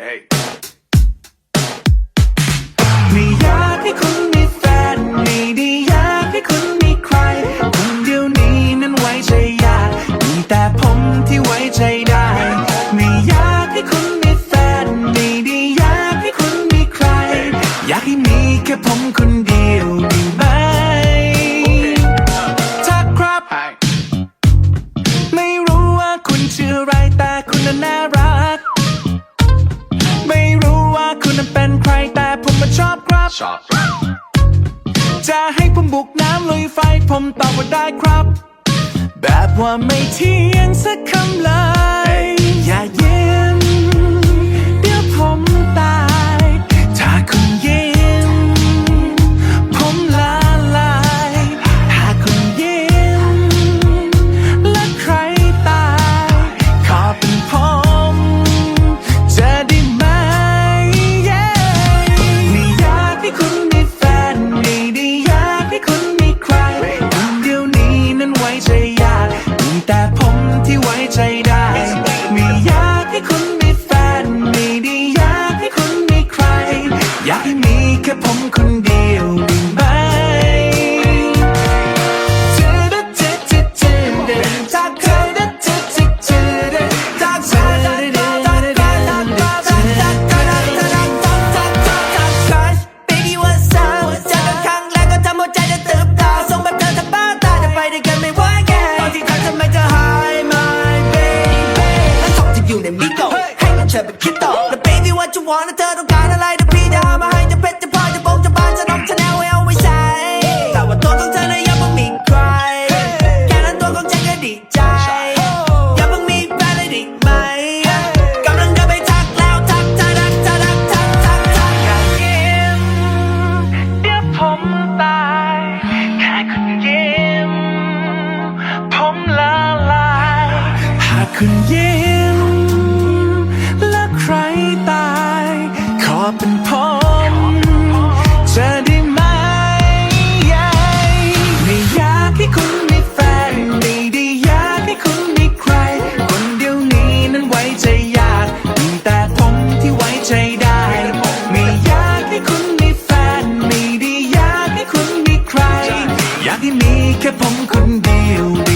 Hey. ไม่อยากให้คุณมีแฟน ไม่ได้อยากให้คุณมีใคร คนเดียวนี้นั้นไว้ใจยากมีแต่ผมที่ไว้ใจได้ ไม่อยากให้คุณมีแฟน ไม่ได้อยากให้คุณมีใคร อยากให้มีแค่ผมคนเดียวได้ไหมถ้าครับ Hi. ไม่รู้ว่าคุณชื่ออะไรแต่คุณน่ะน่ารัก นั้นเป็นใครแต่ผมมาชอบครับ Shop. จะให้ผมบุกน้ำลุยไฟผมตอบว่าได้ครับ แบบว่าไม่เที่ยงสักคำเลยอย่าูในมิโกให้เงินเธอไปคิดต่อ Now baby what you want เธอต้องการอะไรเดี๋พี่จะหามาให้จะเพชรจะพลอยจะบงจะบานจะน้มจะแนวไว้เอาไว้ใช้แต่ว่าตัวของเธอเนี่ยยังไม่มีใคร แค่นั้นตัวของฉันก็ดีใจยังไม่มีแฟนเลยดีไหมกำลังเดินไปทักแล้วทักทักทักทักทักทักทักอยากยิ้มเดี๋ยวผมตายแค่คุณยิ้มผมละลายหากคุณยิ้ม แค่ผมคนเดียว